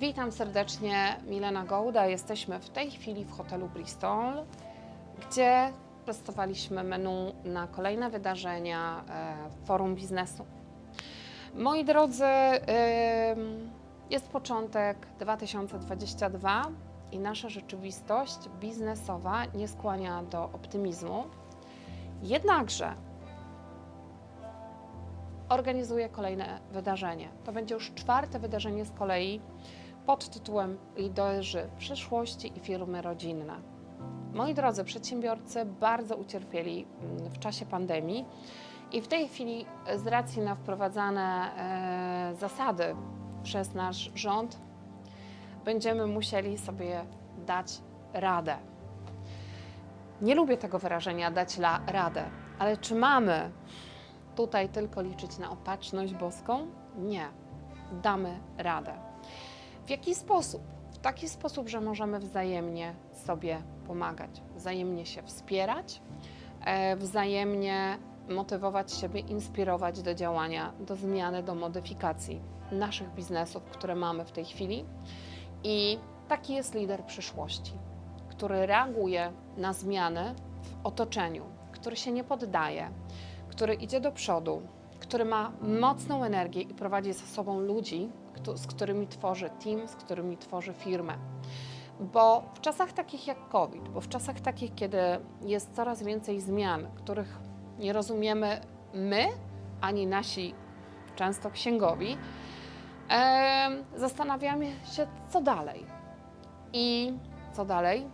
Witam serdecznie, Milena Gołda. Jesteśmy w tej chwili w hotelu Bristol, gdzie testowaliśmy menu na kolejne wydarzenia e, Forum Biznesu. Moi drodzy, jest początek 2022 i nasza rzeczywistość biznesowa nie skłania do optymizmu. Jednakże organizuje kolejne wydarzenie. To będzie już czwarte wydarzenie z kolei pod tytułem Liderzy przyszłości i firmy rodzinne. Moi drodzy przedsiębiorcy bardzo ucierpieli mm, w czasie pandemii i w tej chwili z racji na wprowadzane e, zasady przez nasz rząd będziemy musieli sobie dać radę. Nie lubię tego wyrażenia dać la, radę, ale czy mamy tutaj tylko liczyć na opatrzność boską? Nie. Damy radę. W jaki sposób? W taki sposób, że możemy wzajemnie sobie pomagać, wzajemnie się wspierać, e, wzajemnie motywować siebie, inspirować do działania, do zmiany, do modyfikacji naszych biznesów, które mamy w tej chwili. I taki jest lider przyszłości, który reaguje na zmiany w otoczeniu, który się nie poddaje, który idzie do przodu, który ma mocną energię i prowadzi za sobą ludzi, z którymi tworzy team, z którymi tworzy firmę. Bo w czasach takich jak COVID, bo w czasach takich, kiedy jest coraz więcej zmian, których nie rozumiemy my, ani nasi często księgowi, em, zastanawiamy się, co dalej. I co dalej?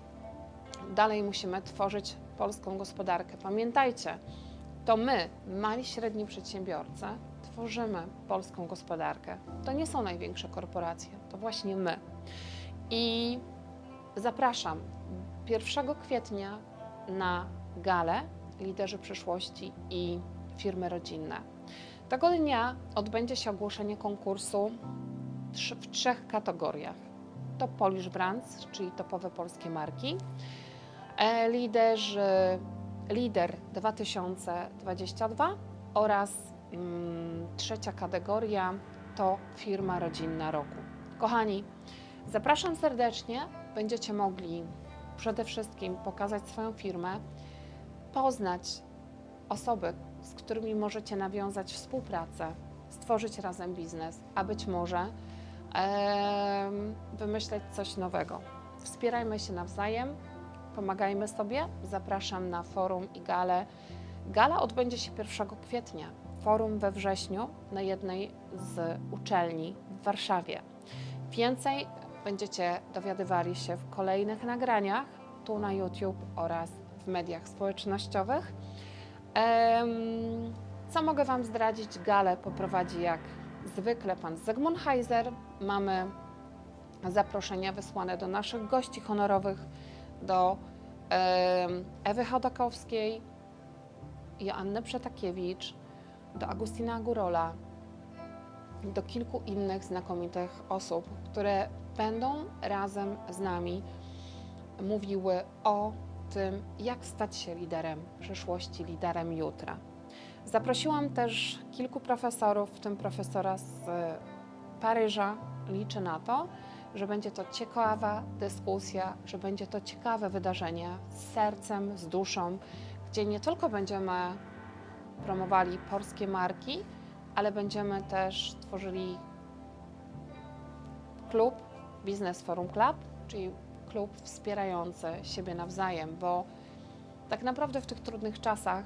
Dalej musimy tworzyć polską gospodarkę. Pamiętajcie, to my, mali średni przedsiębiorcy, tworzymy polską gospodarkę. To nie są największe korporacje, to właśnie my. I zapraszam 1 kwietnia na galę Liderzy Przyszłości i Firmy Rodzinne. Tego dnia odbędzie się ogłoszenie konkursu w trzech kategoriach. To Polish Brands, czyli topowe polskie marki, e, liderzy Lider 2022 oraz mm, trzecia kategoria to firma rodzinna roku. Kochani, zapraszam serdecznie. Będziecie mogli przede wszystkim pokazać swoją firmę, poznać osoby, z którymi możecie nawiązać współpracę, stworzyć razem biznes, a być może em, wymyśleć coś nowego. Wspierajmy się nawzajem, pomagajmy sobie. Zapraszam na forum i galę. Gala odbędzie się 1 kwietnia, forum we wrześniu na jednej z uczelni w Warszawie. Więcej będziecie dowiadywali się w kolejnych nagraniach tu na YouTube oraz w mediach społecznościowych. Co mogę Wam zdradzić? Galę poprowadzi jak zwykle pan Zygmunt Heiser. Mamy zaproszenia wysłane do naszych gości honorowych, do Ewy Chodakowskiej, Joanny Przetakiewicz, do Agustina Górola, do kilku innych znakomitych osób, które będą razem z nami mówiły o tym, jak stać się liderem przyszłości, liderem jutra. Zaprosiłam też kilku profesorów, w tym profesora z Paryża. Liczę na to, że będzie to ciekawa dyskusja, że będzie to ciekawe wydarzenie z sercem, z duszą, gdzie nie tylko będziemy promowali polskie marki, ale będziemy też tworzyli klub Business Forum Club, czyli klub wspierający siebie nawzajem, bo tak naprawdę w tych trudnych czasach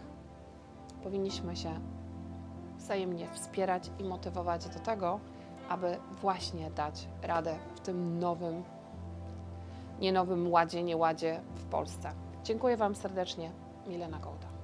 powinniśmy się wzajemnie wspierać i motywować do tego, aby właśnie dać radę w tym nowym, nie nowym ładzie, nieładzie w Polsce. Dziękuję Wam serdecznie. Milena Gołda.